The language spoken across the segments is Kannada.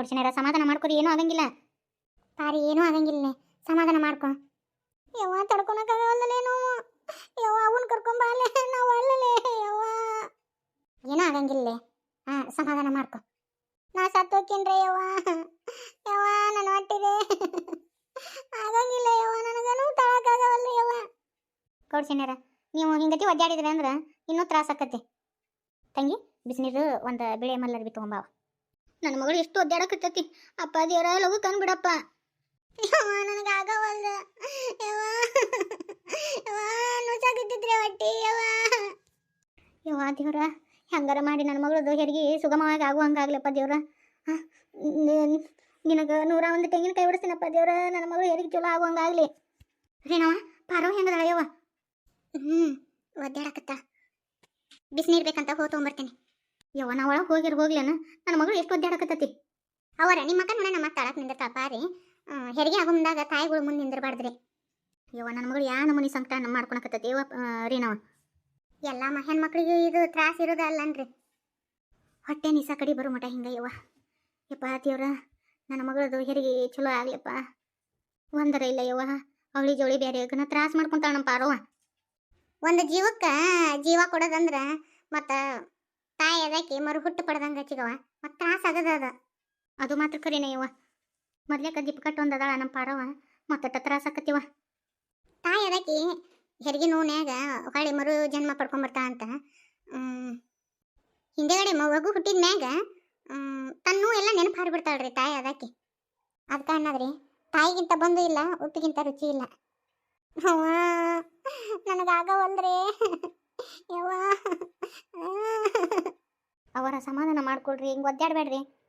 ಗೌಡ್ಸಿನಾರ ಸಮಾಧಾನ ಮಾಡ್ಕೊರಿ, ಏನೂ ಆಗಂಗಿಲ್ಲ. ಪಾರಿ ಏನೂ ಆಗಂಗಿಲ್ಲ. ಸಮಾಧಾನ ಮಾಡ್ಕೊ. ಯವ್ವ ತಡ್ಕೊಳಕ್ಕಾಗಲ್ಲಲೇನು ಯವ್ವ, ಅವನ್ ಕರ್ಕೊಂಬಾಲೆ ನಾವು ಅಲ್ಲಲೇ. ಯವ್ವ. ಏನೂ ಆಗಂಗಿಲ್ಲ. ಹಾ, ಸಮಾಧಾನ ಮಾಡ್ಕೊ. ನಾ ಸತ್ತೋಕಿನ್ರಿ, ಯವ್ವ? ಯವ್ವ, ನನ್ನ ಹೊಟ್ಟಿದೆ ಆಗಂಗಿಲ್ಲ, ಯವ್ವ. ನನಗನು ತಳಕಾಗವಲ್ಲ ಯವ್ವ. ಕೊಡ್ಸಿನ್ಯಾರ ನೀವು ಹಿಂಗತಿ ಒದ್ದಾಡಿದ್ರೆ ಅಂದ್ರೆ ಇನ್ನೂ ತ್ರಾಸ ಆಕತಿ ತಂಗಿ, ಬಿಸಿನೀರು ಒಂದು ಬಿಳೆ ಮಲ್ಲರ್ ಬಿ ತಗೊಂಬಾವ ನನ್ನ ಮಗಳು ಎಷ್ಟು ಒದ್ದಾಡಕತ್ತೈತಿ. ಅಪ್ಪ, ದೇವರ ಲಘು ಕನ್ ಬಿಡಪ್ಪ ಯವ್ವ, ನನಗೆ ಆಗವಲ್ದ. ಯವ್ವ ಯವ್ವ ನುಸಾಕತ್ತಿದ್ರೆ ಹೊಟ್ಟಿ, ಯವ್ವ. ದೇವ್ರ, ಹೆಂಗಾರ ಮಾಡಿ ನನ್ನ ಮಗಳದು ಹೆರಿಗೆ ಸುಗಮವಾಗಿ ಆಗುವಂಗಾಗ್ಲಪ್ಪ, ದೇವ್ರ. ನಿನಗೆ ನೂರ ಒಂದು ತೆಂಗಿನಕಾಯಿ ಬಿಡಿಸ್ತೀನಪ್ಪ, ದೇವ್ರ. ನನ್ನ ಮಗಳು ಹೆರಿಗೆ ಚಲೋ ಆಗುವಂಗಾಗ್ಲಿ. ರೀನವ ಪಾರೋ ಹೆಂಗದಳ ಯವ್ವ? ಹ್ಞೂ ಒದ್ದಾಡಕತ್ತ. ಬಿಸಿನೀರು ಬೇಕಂತ ಹೋಗಿ ಯವ್ವ, ನಾ ಒಳಗೆ ಹೋಗಿರ್, ಹೋಗ್ಲೇನ? ನನ್ನ ಮಗಳು ಎಷ್ಟು ಒದ್ದಾಡಕತ್ತತಿ ಅವರ ನಿಮ್ಮ ಮಕ್ಕ ನೋಡ ನಮ್ಮ ತಾಳಕ್ ನಿಂದಿರ್ತಾ ಪಾರಿ. ಹೆರಿಗೆ ಆಗೋ ಮುಂದಾಗ ತಾಯಿಗಳು ಮುಂದೆ ನಿಂದಿರಬಾರ್ದ್ರಿ. ಯವ್ವ ನನ್ನ ಮಗಳು ಯಾ ನಮೂನಿ ಸಂಕಟ ನಮ್ಮ ಮಾಡ್ಕೊಳಕತ್ತತಿ ಯವ್ವ ರೀನವ ಎಲ್ಲ ಮ ಹೆಣ್ಮಕ್ಳಿಗೆ ಇದು ತ್ರಾಸ ಇರೋದ ಅಲ್ಲನ್ರಿ. ಹೊಟ್ಟೆ ನಿಸ ಕಡಿ ಬರೋ ಮಟ ಹಿಂಗ ಯವ್ವ. ಯಪ್ಪ ದೇವ್ರ ನನ್ನ ಮಗಳದು ಹೆರಿಗೆ ಚಲೋ ಆಗ್ಲಿಪ್ಪ. ಒಂದರ ಇಲ್ಲ ಯವ್ವ. ಅವಳಿ ಜೋಳಿ ಬೇರೆ ಗನ ತ್ರಾಸ ಮಾಡ್ಕೊಂತಾಳ ನಮ್ಮ ಪಾರವ್ವ. ಒಂದು ಜೀವಕ್ಕೆ ಜೀವ ಕೊಡೋದಂದ್ರೆ ಮತ್ತ ತಾಯಿ ಅದಕ್ಕೆ ಮರು ಹುಟ್ಟು ಪಡೆದಂಗ ಚಿಗವ ಮತ್ತು ತ್ರಾಸ ಆಗದ ಅದ. ಅದು ಮಾತ್ರ ಕರಿನೇ ಇವ ಮೊದ್ಲೇಕ ದೀಪ ಕಟ್ಟೊಂದು ಅದಾಳ ನಮ್ಮ ಪಾರವ ಮತ್ತೆ ತ್ರಾಸ ಆಕತಿವ ತಾಯಿ ಅದಕ್ಕೆ ಹೆರಿಗೆ ನೋನ್ಯಾಗ ಹೊಳ್ಳಿ ಮರು ಜನ್ಮ ಪಡ್ಕೊಂಬರ್ತಾ ಅಂತ. ಹಿಂದೆಗಡೆ ಮಗು ಹುಟ್ಟಿದ ಮ್ಯಾಗ ತನ್ನೂ ಎಲ್ಲ ನೆನಪು ಹಾರಿಬಿಡ್ತಾಳ್ರಿ ತಾಯಿ ಅದಕ್ಕೆ. ಅದಕ್ಕೆ ಅನ್ನದ್ರಿ, ತಾಯಿಗಿಂತ ಬಂದು ಇಲ್ಲ ಉಪ್ಪಿಗಿಂತ ರುಚಿ ಇಲ್ಲ. ನನಗಾಗವಲ್ರಿ ಅವರ ಸಮಾಧಾನ ಮಾಡ್ಕೊಳ್ರಿ, ಹಿಂಗೆ ಒದ್ದಾಡಬೇಡ್ರಿ.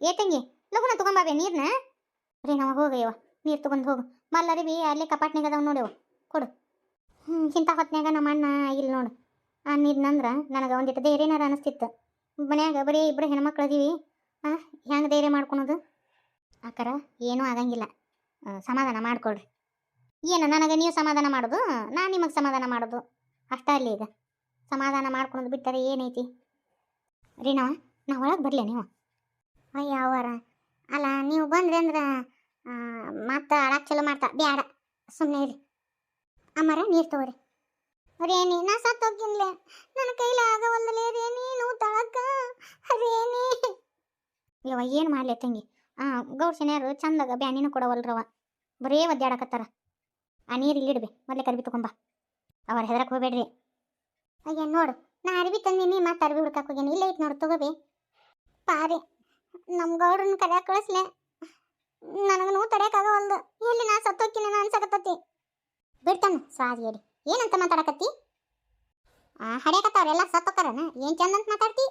ಏ ತಂಗಿ, ಲಗುನ ತಗೊಂಬಾವೆ ನೀರ್ನ. ರೀ, ನಾವು ಹೋಗಯ್ಯವ ನೀರು ತಗೊಂಡು ಹೋಗು. ಮಲ್ಲರಿವಿ ಅಲ್ಲಿ ಕಪಾಟ್ನಾಗ ಅದಾವ ನೋಡ್ಯವ ಕೊಡು. ಹ್ಞೂ ಇಂಥ ಹೊತ್ನ್ಯಾಗ ನಮ್ಮ ಅಣ್ಣ ಇಲ್ಲಿ ನೋಡು. ಆ ನೀರ್ನಂದ್ರ ನನಗೆ ಒಂದಿಟ್ಟು ಧೈರ್ಯನಾರ ಅನಿಸ್ತಿತ್ತು. ಮನ್ಯಾಗ ಬರೀ ಇಬ್ಬರು ಹೆಣ್ಮಕ್ಳು ಅದೀವಿ. ಹಾಂ ಹೆಂಗೆ ಧೈರ್ಯ ಮಾಡ್ಕೊಳೋದು ಆಕರ ಏನೂ ಆಗಂಗಿಲ್ಲ. ಸಮಾಧಾನ ಮಾಡ್ಕೊಳ್ರಿ. ಏನು, ನನಗೆ ನೀವು ಸಮಾಧಾನ ಮಾಡೋದು? ನಾನು ನಿಮಗೆ ಸಮಾಧಾನ ಮಾಡೋದು. ಅಷ್ಟ ಅಲ್ಲಿ ಈಗ. ಸಮಾಧಾನ ಮಾಡ್ಕೊಳೋದು ಬಿಟ್ಟರೆ ಏನೈತಿ? ರೀ ನಾವು ನಾ ಒಳಗೆ ಬರಲಿ ನೀವು? ಅಯ್ಯ ಅವರ ಅಲ್ಲ, ನೀವು ಬಂದ್ರಿ ಅಂದ್ರೆ ಮತ್ತೆ ಅಳಕ್ಕೆ ಚಲೋ ಮಾಡ್ತಾ, ಬ್ಯಾಡ. ಸುಮ್ಮನೆ ಇರಿ. ಅಮ್ಮರ, ನೀರು ತಗೋರಿ. ರೇಣಿ, ನಾ ಸತ್ತೋಗಿನ್ಲೆ ನನ್ನ ಕೈಲಿ ಆಗವಲ್ಲಲೇ ರೇಣಿ ನೀವು ತಳಕ. ರೇಣಿ. ಇವ ಏನು ಮಾಡ್ಲೆ ತಂಗಿ? ಹಾಂ ಗೌಡ್ ಶನಿಯಾರು ಚಂದಾಗ ಬ್ಯಾನಿನೂ ಕೊಡವಲ್ರವ ಬರೇ ಒದ್ದಾಡಕತ್ತಾರ. ಆ, ನೀರು ಇಲ್ಲಿಡ್ಬಿ ಮೊದಲೇ ಕರ್ಬಿ ತಗೊಂಬ ಅವ್ರ ಹೆದರಕ್ಕೆ ಹೋಗ್ಬೇಡ್ರಿ. ಅಯ್ಯ, ನೋಡು, ನಾ ಅರ್ಬಿ ತಂದಿನಿ ಮತ್ತೆ ಅರ್ಬಿ ಹುಡ್ಕಕ್ಕೆ ಹೋಗ್ಯಾನ. ಇಲ್ಲ ಐತೆ ನೋಡು, ತಗೋಬಿ. ಪಾರಿ ನಮ್ಮ ಗೌಡ್ರನ್ನ ಕಳ್ಸ್ಲೆ ಕಳಿಸ್ಲೆ. ನನಗೆ ನೋವು ತಡೆಯಕ್ಕಾಗವಲ್ದು ಎಲ್ಲಿ ನಾ ಸತ್ತೋಕಿನ ಅನ್ಸಕತ್ತತಿ. ಬಿಡ್ತಾನ ಹೇಳಿ. ಏನಂತ ಮಾತಾಡಕತ್ತಿ? ಆ ಹಡ್ಯಾಕತ್ತವ್ರೆಲ್ಲ ಸತ್ತೋಕಾರನ ಏನ್ ಚಂದ ಅಂತ ಮಾತಾಡ್ತಿ?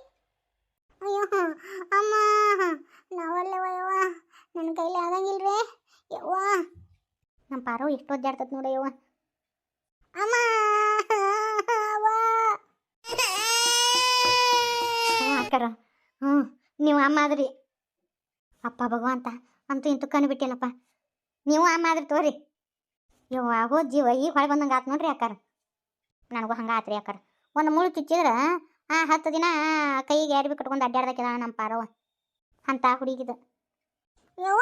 ಅಯ್ಯೋ ಅಮ್ಮ ನಾವಲ್ಲೇ ಯವ್ವ ನನ್ನ ಕೈಲಿ ಆಗಂಗಿಲ್ರಿ ಯವ್ವ. ನಮ್ಮ ಪಾರೋ ಎಷ್ಟು ನೋಡ ಯವ್ವ ಅಮ್ಮ ಅವ್ವ. ಹ್ಞೂ ಅಕ್ಕರ ಹ್ಞೂ ನೀವು ಅಮ್ಮ ಆದ್ರಿ. ಅಪ್ಪ ಭಗವಂತ, ಅಂತೂ ಇಂತೂ ಕಣ್ಣು ಬಿಟ್ಟಿಲ್ಲಪ್ಪ ನೀವು ಅಮ್ಮ ಆದ್ರಿ ತೋರಿ. ಯವ್ವ, ಆಗೋ ಜೀವ ಈ ಹೊಳೆ ಬಂದಂಗೆ ಆತು ನೋಡ್ರಿ ಅಕ್ಕಾರ ನನಗೂ ಹಂಗೆ ಆತ್ರಿ ಅಕ್ಕಾರ ಒಂದು ಮುಳು ಚುಚ್ಚಿದ್ರೆ, ಆ ಹತ್ತು ದಿನ ಕೈಗೆ ಅರ್ಬಿ ಕಟ್ಕೊಂಡು ಅಡ್ಡಾಡ್ದಕ್ಕಿದ ನಮ್ಮ ಪಾರವ ಅಂತ ಹುಡುಗಿದ. ಯವ್ವ!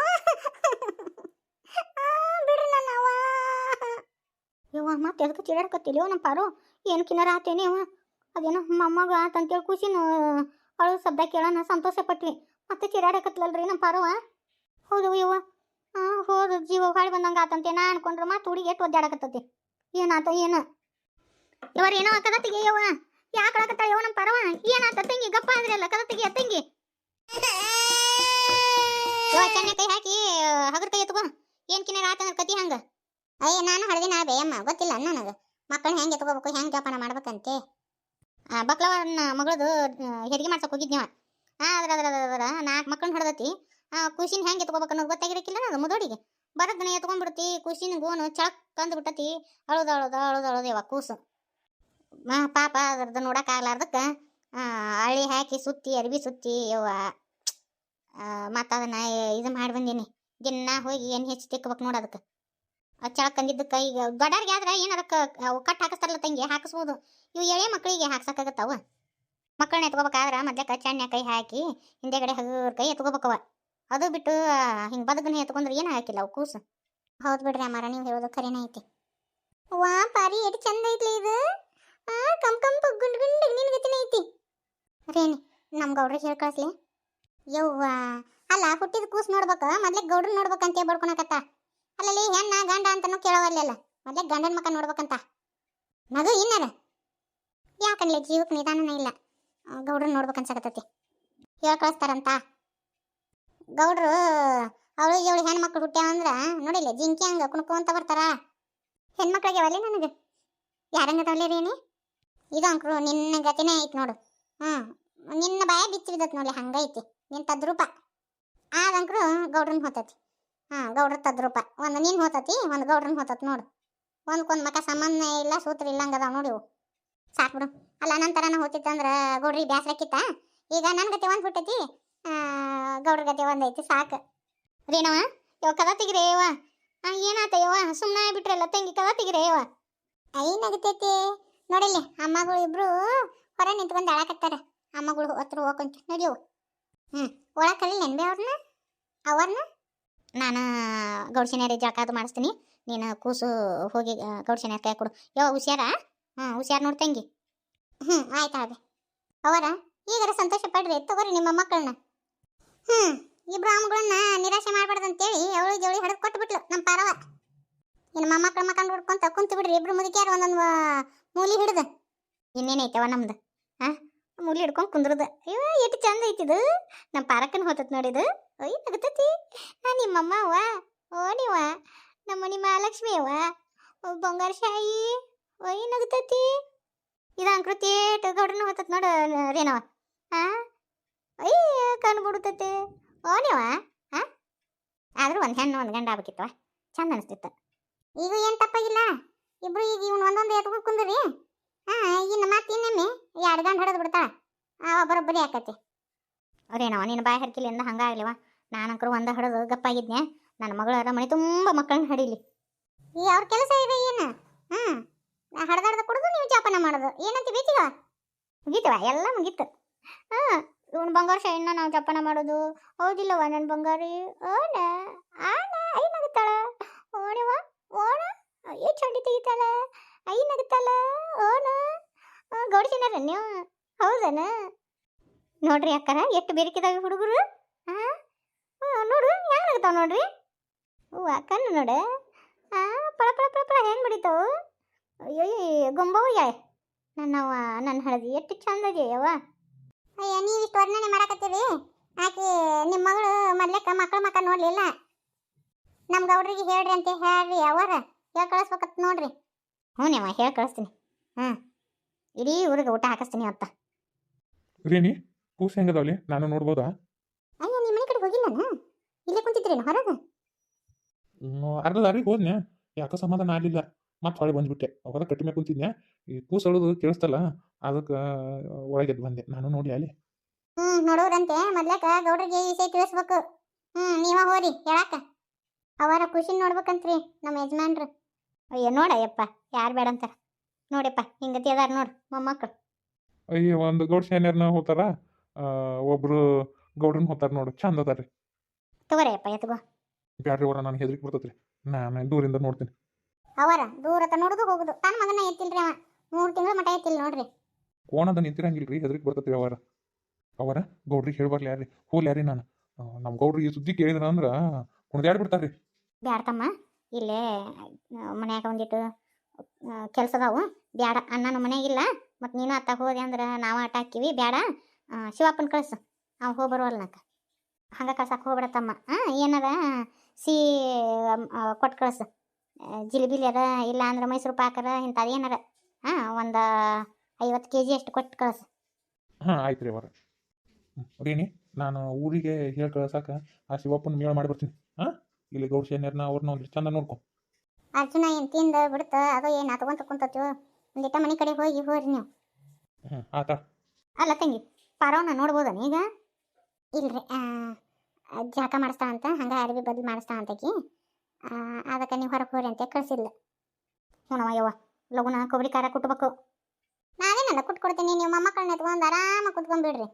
ಮತ್ತೆ ಎದಕ್ಕೆ ಚಿಡಾಡ್ಕತ್ತಿಲ್ಲ ನಮ್ಮ ಪಾರು ಏನು ಕಿನ್ನರ ಆತೇನೆ ಅವ ಅದೇನೋ ಮೊಮ್ಮಗ ಅಂತೇಳಿ ಖುಷಿನ ಅಳು ಶಬ್ದ ಕೇಳೋಣ ಸಂತೋಷ ಪಟ್ವಿ ಮತ್ತೆ ಚಿರಾಡಕತ್ಲಲ್ರಿ ನಮ್ಮ ಪಾರವ? ಹೌದು ಯವ್ವ. ಹಾಂ ಹೋದ, ಜೀವ ಹಾಳಿ ಬಂದಂಗೆ ಆತಂತೆ. ನಾ ಅನ್ಕೊಂಡ್ರೆ ಮತ್ತೆ ಹುಡುಗಿ ಎಷ್ಟು ಒದ್ದಾಡಕತ್ತತಿ. ಏನಾತ ಏನು. ಇವರ ಏನೋ ಕದ ಯವ್ವ. ಯಾಕೆ ಯವ್ವ ನಮ್ಮ ಪರವ? ಏನಾತ ತಂಗಿ, ಗಪ್ಪ ಆದ್ರಲ್ಲ ಕದ ತೆಗಿಯ ತಂಗಿ. ಚೆನ್ನ ಕೈ ಹಾಕಿ, ಹಗರ್ ಕೈ ಎತ್ಕೋ. ಏನ್ ಕಿನ್ನ ಆತಂದ್ರ ಕತಿ ಹಂಗ? ಅಯ್ಯ ನಾನು ಹಳದಿನ ಬೇಯಮ್ಮ ಗೊತ್ತಿಲ್ಲ ನನಗೆ ಮಕ್ಕಳು ಹೆಂಗೆ ಎತ್ಕೋಬೇಕು, ಹೆಂಗೆ ಜೋಪಾನ ಮಾಡ್ಬೇಕಂತೆ? ಬಕ್ಲವನ್ನ ಮಗಳದು ಹೆರಿಗೆ ಮಾಡ್ಸಕ್ ಹೋಗಿದ್ನಿವ ಅದ್ರ ಅದ್ರ ಅದ್ರ ನಾಲ್ಕು ಮಕ್ಕಳನ್ನ ಹೊಡೆದತಿ. ಖುಷಿನ ಹೆಂಗೆ ಎತ್ಕೋಬೇಕು ಅನ್ನೋದು ಗೊತ್ತಾಗಿರಕ್ಕಿಲ್ಲ ಅದು ಮುದೋಡಿಗೆ. ಬರದನ ಎತ್ಕೊಂಡ್ಬಿಡ್ತಿ, ಖುಷಿನ ಗೋನು ಚಳಕ್ ತಂದು ಬಿಟ್ಟತಿ. ಅಳದ ಅಳದ ಅಳದ ಅಳದೇವ ಕೂಸು. ಮಾ, ಪಾಪ ಅದ್ರದ್ದು ನೋಡಕ್ ಆಗ್ಲಾರ್ದಕ್ಕ ಹಳ್ಳಿ ಹಾಕಿ ಸುತ್ತಿ, ಅರ್ಬಿ ಸುತ್ತಿ ಯವ್ವ. ಮತ್ತು ಅದನ್ನ ಇದು ಮಾಡಿ ಬಂದೀನಿ. ದಿನ ಹೋಗಿ ಏನು ಹೆಚ್ಚು ತಿಕ್ಕಬೇಕು ನೋಡು ಅದಕ್ಕೆ ಕೈ ದೊಡ್ಡವ್ರಿಗೆ ಆದ್ರೆ ಏನು ಅದಕ್ಕೆ ಅವು ಕಟ್ ಹಾಕಿಸ್ತಾರಲ್ಲ ತಂಗಿ, ಹಾಕಿಸ್ಬೋದು. ಇವು ಎಳೆ ಮಕ್ಕಳಿಗೆ ಹಾಕ್ಸಕ್ಕಾಗತ್ತವ ಮಕ್ಕಳನ್ನ ಎತ್ಕೋಬೇಕಾದ್ರೆ ಮೊದ್ಲಕ್ಕ ಚಣ್ಣ ಕೈ ಹಾಕಿ, ಹಿಂದೆಗಡೆ ಹಗುರ್ ಕೈ ಎತ್ಕೋಬೇಕವ. ಅದು ಬಿಟ್ಟು ಹಿಂಗೆ ಬದಗನ ಎತ್ಕೊಂಡ್ರೆ ಏನು ಹಾಕಿಲ್ಲ ಅವು ಕೂಸು. ಹೌದು ಬಿಡ್ರಿ ಅಮ್ಮಾರ, ನೀವು ಹೇಳೋದು ಖರೇನ ಐತಿ. ವಾ, ಪಾರಿ, ಎಷ್ಟು ಚಂದ ಐತ್ಲಿ ಇದು. ಕಮ್ ಕಂಪು ಗುಂಡ್ ಗುಂಡ್, ನಿನ್ ಐತಿ. ರೇಣಿ ನಮ್ಮ ಗೌಡ್ರಿಗೆ ಹೇಳಿ ಕಳಿಸ್ಲಿ. ಯವ್ವ, ಅಲ್ಲ, ಹುಟ್ಟಿದ ಕೂಸು ನೋಡ್ಬೇಕು ಮೊದ್ಲಿಗೆ ಗೌಡ್ರು ನೋಡ್ಬೇಕಂತ ಬಡ್ಕೊಳಕತ್ತ ಅಲ್ಲಲ್ಲಿ ಹೆಣ್ಣ ಗಂಡ ಅಂತನೂ ಕೇಳೋವಲ್ಲೆಲ್ಲ. ಮೊದಲೇ ಗಂಡನ ಮಕ್ಕ ನೋಡ್ಬೇಕಂತ. ನಗು ಇನ್ನಾರ? ಯಾಕನ್ಲಿ ಜೀವಕ್ಕೆ ನಿಧಾನನ ಇಲ್ಲ. ಗೌಡ್ರನ್ನ ನೋಡ್ಬೇಕನ್ಸಕತ್ತೈತಿ. ಹೇಳಿ ಕಳಿಸ್ತಾರಂತ. ಗೌಡ್ರು, ಅವಳು ಇವಳು ಹೆಣ್ಮಕ್ಳು ಹುಟ್ಟ್ಯಾವ ಅಂದ್ರ, ನೋಡಿಲ್ಲ ಜಿಂಕಿ ಹಂಗ ಕುಣ್ಕೊಂತ ಬರ್ತಾರ. ಹೆಣ್ಮಕ್ಳಿಗೆ ನನಗೆ? ಯಾರಂಗದವಲ್ಲಿ ರೀನಿ ಇದು ಅಂಕ್ರು, ನಿನ್ನ ಗತಿನೇ ಐತಿ ನೋಡು. ಹ್ಞೂ ನಿನ್ನ ಬಾಯ ಬಿಚ್ಚಿ ಬಿದ್ದತ್ ನೋಡಿ ಹಂಗೈತಿ ನಿನ್ನ ತದ್ರೂಪ ಆದಂಕ್ರು ಗೌಡ್ರನ್ನ ಹೋತತಿ ಹಾ, ಗೌಡ್ರ ತದ್ರೂಪ ಒಂದು ನೀನು ಹೋತತಿ, ಒಂದು ಗೌಡ್ರನ್ ಹೋತತ್ ನೋಡು. ಒಂದ್ಕೊಂದು ಮಕ ಸಂಬಂಧ ಇಲ್ಲ, ಸೂತ್ರ ಇಲ್ಲಂಗದ ನೋಡಿ ಸಾಕು ಬಿಡು. ಅಲ್ಲ ನಂತರನ ಹೋತಿತ್ತಂದ್ರ ಗೌಡ್ರಿ ಬ್ಯಾಸ್ರಕ್ಕಿತ್ತ ಈಗ ನನ್ನ ಗತಿ ಒಂದು ಹುಟ್ಟೈತಿ ಗೌಡ್ರ ಗತಿ ಒಂದ್ ಐತಿ, ಸಾಕು. ರೀನವ ಇವ ಕದ ತೆಗಿರೇ, ಯವ್ವ? ಏನಾತ ಯವ್ವ? ಸುಮ್ಮನೆ ಬಿಟ್ರಲ್ಲ ತಂಗಿ ಕದ ತೆಗಿರೇ ಐ ನಗತೈತಿ. ನೋಡಿಲ್ಲಿ ಅಮ್ಮಗಳು ಇಬ್ರು ಹೊರ ನಿಂತ್ಕೊಂಡು ಅಳಕತ್ತಾರ ಅಮ್ಮಗಳು ಹತ್ರ ಹೋಗಂತ ನಡಿಯವು ಹ್ಞೂ ಒಳಗೆ ನೆನ್ಬೆ ಅವ್ರನ್ನ ಅವ್ರನ್ನ ನಾನು ಗೌಡ್ಸಿನ್ಯಾರಿ ಜಳಕ ಅದು ಮಾಡಿಸ್ತೀನಿ. ನೀನು ಕೂಸು ಹೋಗಿ ಗೌಡ್ಸಿನ್ಯಾರ ಕೈ ಕೊಡು. ಯಾವ ಹುಷಾರಾ? ಹ್ಞೂ ಹುಷಾರು ನೋಡ್ತಂಗಿ ಹ್ಞೂ ಆಯ್ತು ಅದೇ ಅವರ ಈಗಾರ ಸಂತೋಷ ಪಡ್ರಿ, ತಗೋರಿ ನಿಮ್ಮ ಮಕ್ಕಳನ್ನ. ಹ್ಞೂ ಈ ಅಮ್ಮಗಳನ್ನ ನಿರಾಶೆ ಮಾಡಬಾರ್ದು ಅಂತೇಳಿ ಅವಳು ಜವಳಿ ಹೊಡೆದು ಕೊಟ್ಬಿಟ್ಲು ನಮ್ಮ ಪಾರವ ಇನ್ನು ಮೊಮ್ಮಕ್ಕಳು ಮಕ್ಕಳು ಹುಡ್ಕೊಂತ ಕುಂತು ಬಿಡ್ರಿ, ಇಬ್ರು ಮುದುಕಿಯಾರ ಒಂದೊಂದು ಮೂಲಿ ಹಿಡ್ದು. ಇನ್ನೇನೈತವ ನಮ್ದು? ಹಾಂ ಮೂಲಿ ಹಿಡ್ಕೊಂಡು ಕುಂದ್ರದ. ಅಯ್ಯೋ, ಎಷ್ಟು ಚಂದ ಐತಿದು. ನಮ್ಮ ಪಾರಕ್ಕನ ಹೋತತ್ ನೋಡಿದು ಅಯ್ಯ, ನಗತತಿ. ನಾ ನಿಮ್ಮಮ್ಮ ಅವ್ವ ಓ ನೀವ ನಮ್ಮ ನಿಮ್ಮ ಮಹಾಲಕ್ಷ್ಮಿ ಅವ ಬಂಗಾರ ಶಾಯಿ, ಒಯ್ ನಗತತಿ. ಇದು ಅಂಕೃತಿ ಗೌಡನ ಹೋತತ್ ನೋಡು ರೇನವ ಹಾ ಅಯ್ಯ ಕಣ್ಣು ಬಿಡುತ್ತತಿ ಓ ನೀವ ಹಾ ಆದ್ರೂ ಒಂದು ಹೆಣ್ಣು, ಒಂದು ಗಂಡ ಆಗ್ಬೇಕಿತ್ತವ ಚಂದ ಅನಿಸ್ತಿತ್ತು. ಈಗ ಏನು ತಪ್ಪಾಗಿಲ್ಲ? ಇಬ್ರು ಈಗ ಇವ್ನು ಒಂದೊಂದು ಎತ್ಕೊಂಡು ಕುಂದ್ರಿ. ಹಾ, ಇನ್ನು ಮತ್ತೆ ಇನ್ನೊಮ್ಮೆ ಎರಡು ಗಂಡ ಹೊಡೆದು ಬಿಡ್ತಾಳ. ಆ ಬರೋಬ್ಬರಿ ಆಕತಿ. ಅವ್ರೇನವ ನೀನು ಬಾಯಿ ಹರ್ಕಿಲಿಂದ ಹಂಗಾಗ್ಲಿವ ನಾನಂಕರು ಒಂದ ಹಡದು ಗಪ್ಪಾಗಿದ್ನೆ ನನ್ನ ಮಗಳ ಮನೆ ತುಂಬ ಮಕ್ಕಳನ್ನ ಹಡಿಲಿ. ಈ ಅವ್ರ ಕೆಲಸ ಇದೆ ಏನು? ಹ್ಮ್. ಹಡ್ದಾಡ್ದ ಕುಡಿದು ನೀವು ಜಾಪನ ಮಾಡೋದು. ಏನಂತ ಬೇಕಿವ ಮುಗೀತವ? ಎಲ್ಲ ಮುಗೀತು. ಹಾಂ ಇವನು ಬಂಗಾರ ಶೈನ್ನ ನಾವು ಜಪನ ಮಾಡೋದು. ಹೌದಿಲ್ಲವ ನನ್ನ ಬಂಗಾರಿ. ಓಣ, ಆಣ, ಐ ನಗುತ್ತಾಳ. ಓಣವ ಓಣ ಏ ಚಂಡಿ ತೆಗಿತಾಳ. ಐ ನಗುತ್ತಾಳ. ಓಣ ಗೌಡಿಸಿನಾರ ನೀವು ಹೌದನ? ನೋಡ್ರಿ ಅಕ್ಕರ, ಎಷ್ಟು ಬೇರಿಕಿದಾಗ ಹುಡುಗರು? ಹಾ ನೋಡು ಹೆಂಗ್ ನಗ್ತಾವ ನೋಡ್ರಿ? ಹೂವ ಕಣ್ಣು ನೋಡು ಹಾ ಪಳ ಪಳ ಪಳ ಪಳ ಹೆಂಗೆ ಬಿಡಿತಾವು? ಅಯ್ಯೋ ಗೊಂಬವ ಯಾಯ್ ನನ್ನವ್ವ ನನ್ನ ಹಳದಿ. ಎಷ್ಟು ಚಂದ ಅದೆಯವ್ವ ಅಯ್ಯ ನೀವು ಇಷ್ಟು ವರ್ಣನೆ ಮಾಡಕತ್ತೀರಿ? ಆಕೆ ನಿಮ್ಮ ಮಗಳು ಮೊದ್ಲಕ್ಕ ಮಕ್ಕಳ ಮಕ್ಕ ನೋಡ್ಲಿಲ್ಲ. ನಮ್ಮ ಗೌಡ್ರಿಗೆ ಹೇಳ್ರಿ ಅಂತ ಹೇಳ್ರಿ ಅವರ ಹೇಳಿ ಕಳಿಸ್ಬೇಕತ್ ನೋಡ್ರಿ. ಹ್ಞೂ ನೀವ ಹೇಳಿ ಕಳಿಸ್ತೀನಿ. ಹಾಂ ಇಡೀ ಊರಿಗೆ ಊಟ ಹಾಕಿಸ್ತೀನಿ ಅಂತ ರೀನಿ ಕೂಸು ಹೆಂಗದವ್ಲಿ ನಾನು ನೋಡ್ಬೋದಾ? ಅಯ್ಯ ನಿಮ್ಮ ಮನೆ ಕಡೆ ಹೋಗಿಲ್ಲನ? ಇಲ್ಲೇ ಕುಂತಿದ್ರೇನು? ಹೊರಗ? ಅರ್ಧ ದಾರಿಗೆ ಹೋದ್ನೆ. ಯಾಕೋ ಸಮಾಧಾನ ಆಗಲಿಲ್ಲ. ಮತ್ತೆ ಹೊಳೆ ಬಂದ್ಬಿಟ್ಟೆ. ಅವಾಗ ಕಟ್ಟಿ ಮೇಲೆ ಕುಂತಿದ್ನೆ. ಈ ಕೂಸು ಅಳೋದು ಕೇಳಿಸ್ತಲ್ಲ ಅದಕ್ಕೆ ಒಳಗೆದ್ ಬಂದೆ. ನಾನು ನೋಡಿ ಅಲ್ಲಿ. ಹ್ಮ್ ನೋಡೋರಂತೆ. ಮೊದ್ಲಕ ಗೌಡ್ರಿಗೆ ಈ ವಿಷಯ ತಿಳಿಸ್ಬೇಕು. ಹ್ಮ್ ನೀವ ಹೋರಿ ಹೇಳಾಕ ಅವರ ಖುಷಿ ನೋಡ್ಬೇಕಂತ್ರಿ ನಮ್ಮ ಯಜಮಾನ್ರು. ಅಯ್ಯೋ ನೋಡಯ್ಯಪ್ಪ ಯಾರು ಬೇಡ ಅಂತಾರ ನೋಡಪ್ಪ ಹಿಂಗತಿ ಅದಾರ ನೋಡು ಮೊಮ್ಮಕ್ಕಳು ಅಯ್ಯ ಒಂದು ಗೌಡ್ ಸೇನಿಯರ್ನ ಹೋತಾರ? ಒಬ್ರು ಗೌಡ್ರನ್ನ ಹೋತಾರ ನೋಡು. ಚಂದ ಅದಾರ್ರಿ. ತಗೋರಯ್ಯಪ್ಪ ಎತ್ಗೋ ಬ್ಯಾಡ್ರಿ ಅವರ ನಾನು ಹೆದರಿಕೆ ಬರ್ತೈತ್ರಿ. ನಾನು ದೂರಿಂದ ನೋಡ್ತೀನಿ. ಅವರ ದೂರತ ನೋಡುದು ಹೋಗುದು. ತನ್ನ ಮಗನ ಎತ್ತಿಲ್ರಿ ಅವ. ಮೂರು ತಿಂಗಳು ಮಟ ಎತ್ತಿಲ್ಲ ನೋಡ್ರಿ. ಕೋಣದ ನಿಂತಿರಂಗಿಲ್ರಿ ಹೆದರಿಕೆ ಬರ್ತೈತ್ರಿ ಅವರ. ಅವರ ಗೌಡ್ರಿಗೆ ಹೇಳ್ಬಾರ್ಲಿ ಯಾರ್ರಿ. ಹೋಲ್ ಯಾರಿ ನಾನು. ನಮ್ಮ ಗೌಡ್ರು ಈ ಸುದ್ದಿ ಕೇಳಿದ್ರ ಅಂದ್ರೆ ಕುಣ್ದಾಡ್ ಬಿಡ್ತಾರ್ರಿ. ಬ್ಯಾಡ್ತಮ್ಮ ಇಲ್ಲೇ ಮನ್ಯಾಗ ಒಂದಿಟ್ಟು ಕೆಲಸ ಅದಾವು ಬ್ಯಾಡ ಅಣ್ಣನ ಮನ್ಯಾಗಿಲ್ಲ ಮತ್ತು ನೀನು ಅತ್ತ ಹೋದೆ ಅಂದ್ರೆ ನಾವು ಆಟ ಹಾಕಿವಿ ಬ್ಯಾಡ. ಶಿವಪ್ಪನ ಕಳಿಸು. ಅವ್ ಹೋಗಿ ಬರುವಲ್ನಕ ಹಂಗೆ ಕಳ್ಸಕ್ಕೆ ಹೋಗ್ಬಿಡತ್ತಮ್ಮ. ಹಾಂ ಏನದ ಸಿ ಕೊಟ್ಟು ಕಳ್ಸು. ಜಿಲಿಬಿಲಿ ಅದ ಇಲ್ಲ ಅಂದ್ರೆ ಮೈಸೂರು ಪಾಕರ ಇಂಥದ್ದು ಏನಾರ. ಹಾಂ ಒಂದು ಐವತ್ತು ಕೆ ಜಿ ಅಷ್ಟು ಕೊಟ್ಟು ಕಳ್ಸು. ಹಾಂ ಆಯ್ತು ರೀ ಅವರ ನಾನು ಊರಿಗೆ ಹೇಳಿ ಕಳ್ಸಕ್ಕೆ ಆ ಶಿವಪ್ಪನ ಮೇಳ ಮಾಡಿ ಬರ್ತೀನಿ. ಹಾಂ ಇಲ್ಲಿ ಗೌಡ ಸೇನಿಯರ್ನ ಅವ್ರನ್ನ ಒಂದು ಚಂದ ನೋಡ್ಕೊ. ಅರ್ಜುನ ಏನು ತಿಂದ ಬಿಡುತ್ತ ಅದು ಏನು ಹತ್ಕೊಂತ ಕುಂತತ್ಯೋ? ಒಂದಿಟ್ಟ ಮನೆ ಕಡೆ ಹೋಗಿ ಹೋರಿ ನೀವು. ಹ್ಞೂ ಆತ. ಅಲ್ಲ ತಂಗಿ ಪಾರವನ್ನ ನೋಡ್ಬೋದನ ಈಗ? ಇಲ್ರಿ ಆ, ಜಳಕ ಮಾಡಿಸ್ತಾ ಅಂತ ಹಂಗೆ ಅರ್ವಿ ಬದಲು ಮಾಡಿಸ್ತಾ ಅಂತಕಿ ಅದಕ್ಕೆ ನೀವು ಹೊರಗೆ ಹೋರಿ ಅಂತ ಕಳಿಸಿಲ್ಲ ಹ್ಞೂ ಯವ್ವ ಲಗುನ ಕೊಬ್ಬರಿ ಖಾರ ಕುಟ್ಬೇಕು. ನಾವೇನಲ್ಲ ಕುಟ್ಕೊಡ್ತೀನಿ ಕುಟ್ ಕೊಡ್ತೀನಿ ನೀವು ಮೊಮ್ಮಕ್ಕಳನ್ನ ಎತ್ಕೊಂಡು ಆರಾಮಾಗಿ ಕುತ್ಕೊಂಡ್ಬಿಡ್ರಿ